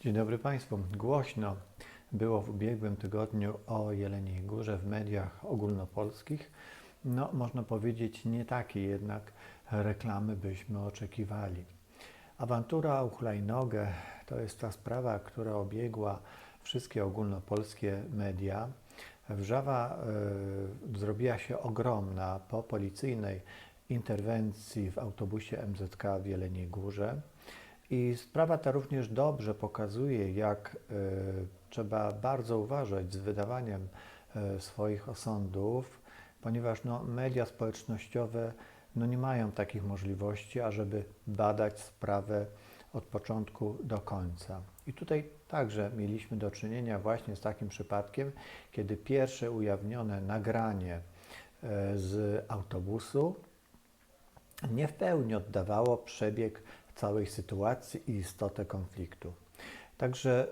Dzień dobry Państwu. Głośno było w ubiegłym tygodniu o Jeleniej Górze w mediach ogólnopolskich. No, można powiedzieć, nie takiej jednak reklamy byśmy oczekiwali. Awantura o hulajnogę to jest ta sprawa, która obiegła wszystkie ogólnopolskie media. Wrzawa y, zrobiła się ogromna po policyjnej interwencji w autobusie MZK w Jeleniej Górze. I sprawa ta również dobrze pokazuje, jak y, trzeba bardzo uważać z wydawaniem y, swoich osądów, ponieważ no, media społecznościowe no, nie mają takich możliwości, ażeby badać sprawę od początku do końca. I tutaj także mieliśmy do czynienia właśnie z takim przypadkiem, kiedy pierwsze ujawnione nagranie y, z autobusu nie w pełni oddawało przebieg całej sytuacji i istotę konfliktu. Także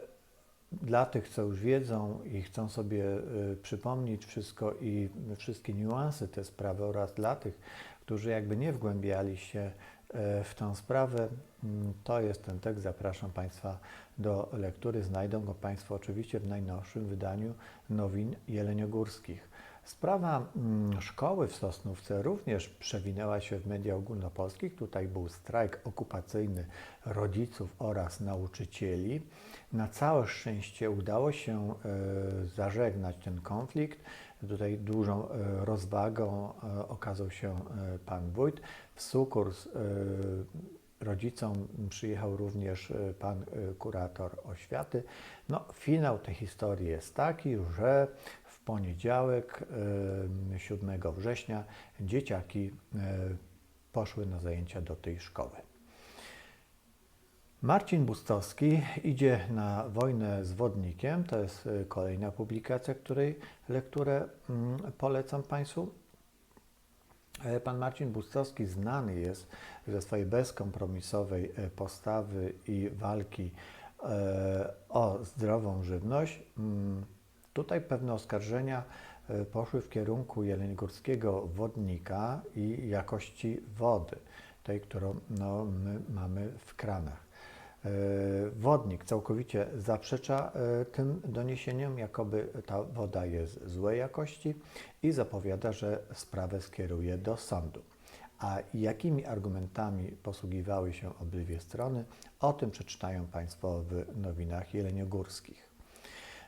dla tych, co już wiedzą i chcą sobie y, przypomnieć wszystko i wszystkie niuanse tej sprawy oraz dla tych, którzy jakby nie wgłębiali się y, w tę sprawę, mm, to jest ten tekst. Zapraszam Państwa do lektury. Znajdą go Państwo oczywiście w najnowszym wydaniu nowin jeleniogórskich. Sprawa mm, szkoły w Sosnówce również przewinęła się w media ogólnopolskich. Tutaj był strajk okupacyjny rodziców oraz nauczycieli. Na całe szczęście udało się e, zażegnać ten konflikt. Tutaj dużą e, rozwagą e, okazał się pan wójt. W sukurs rodzicom przyjechał również pan kurator oświaty. No, finał tej historii jest taki, że poniedziałek, e, 7 września, dzieciaki poszły na zajęcia do tej szkoły. Marcin Bustowski idzie na wojnę z wodnikiem. To jest e, kolejna publikacja, której lekturę mm, polecam Państwu. E, Pan Marcin Bustowski znany jest ze swojej bezkompromisowej e, postawy i walki o zdrową żywność. Tutaj pewne oskarżenia e, poszły w kierunku jeleniogórskiego wodnika i jakości wody, tej, którą no, my mamy w kranach. E, Wodnik całkowicie zaprzecza e, tym doniesieniom, jakoby ta woda jest złej jakości i zapowiada, że sprawę skieruje do sądu. A jakimi argumentami posługiwały się obydwie strony, o tym przeczytają Państwo w nowinach jeleniogórskich.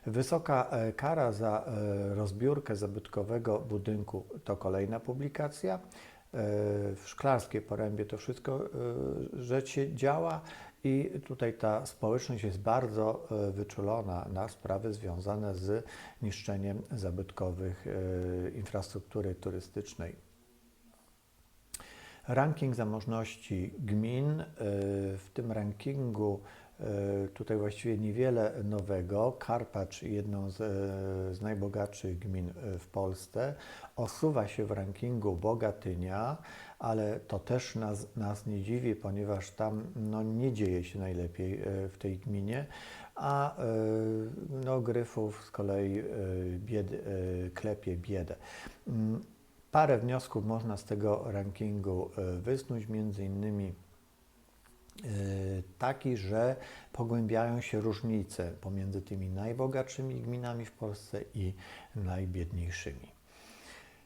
Wysoka e, kara za e, rozbiórkę zabytkowego budynku to kolejna publikacja. E, W Szklarskiej Porębie to wszystko rzecz się działa i tutaj ta społeczność jest bardzo wyczulona na sprawy związane z niszczeniem zabytkowych infrastruktury turystycznej. Ranking zamożności gmin. W tym rankingu tutaj właściwie niewiele nowego. Karpacz, jedną z, e, z najbogatszych gmin e, w Polsce, osuwa się w rankingu Bogatynia, ale to też nas, nas nie dziwi, ponieważ tam no, nie dzieje się najlepiej e, w tej gminie, a e, no, Gryfów z kolei e, bied, e, klepie biedę. Mm, Parę wniosków można z tego rankingu e, wysnuć, między innymi e, taki, że pogłębiają się różnice pomiędzy tymi najbogatszymi gminami w Polsce i najbiedniejszymi.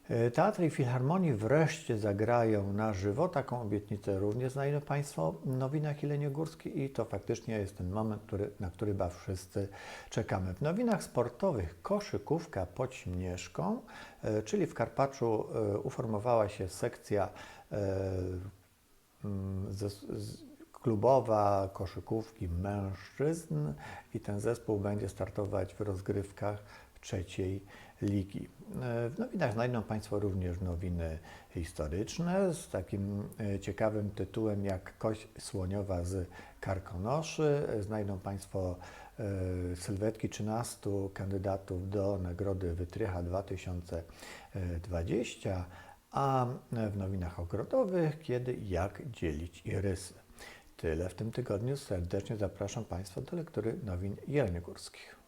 E, Teatry i filharmonii wreszcie zagrają na żywo. Taką obietnicę również znajdą Państwo w nowinach Jeleniogórskich i to faktycznie jest ten moment, który, na który chyba wszyscy czekamy. W nowinach sportowych koszykówka pod Śmieszką, e, czyli w Karpaczu uformowała się sekcja mm, z, klubowa koszykówki mężczyzn i ten zespół będzie startować w rozgrywkach trzeciej ligi. E, W nowinach znajdą Państwo również nowiny historyczne z takim e, ciekawym tytułem jak Kość Słoniowa z Karkonoszy. E, Znajdą Państwo sylwetki 13 kandydatów do Nagrody Wytrycha 2020, a w nowinach ogrodowych kiedy i jak dzielić irysy. Tyle w tym tygodniu. Serdecznie zapraszam Państwa do lektury nowin jeleniogórskich.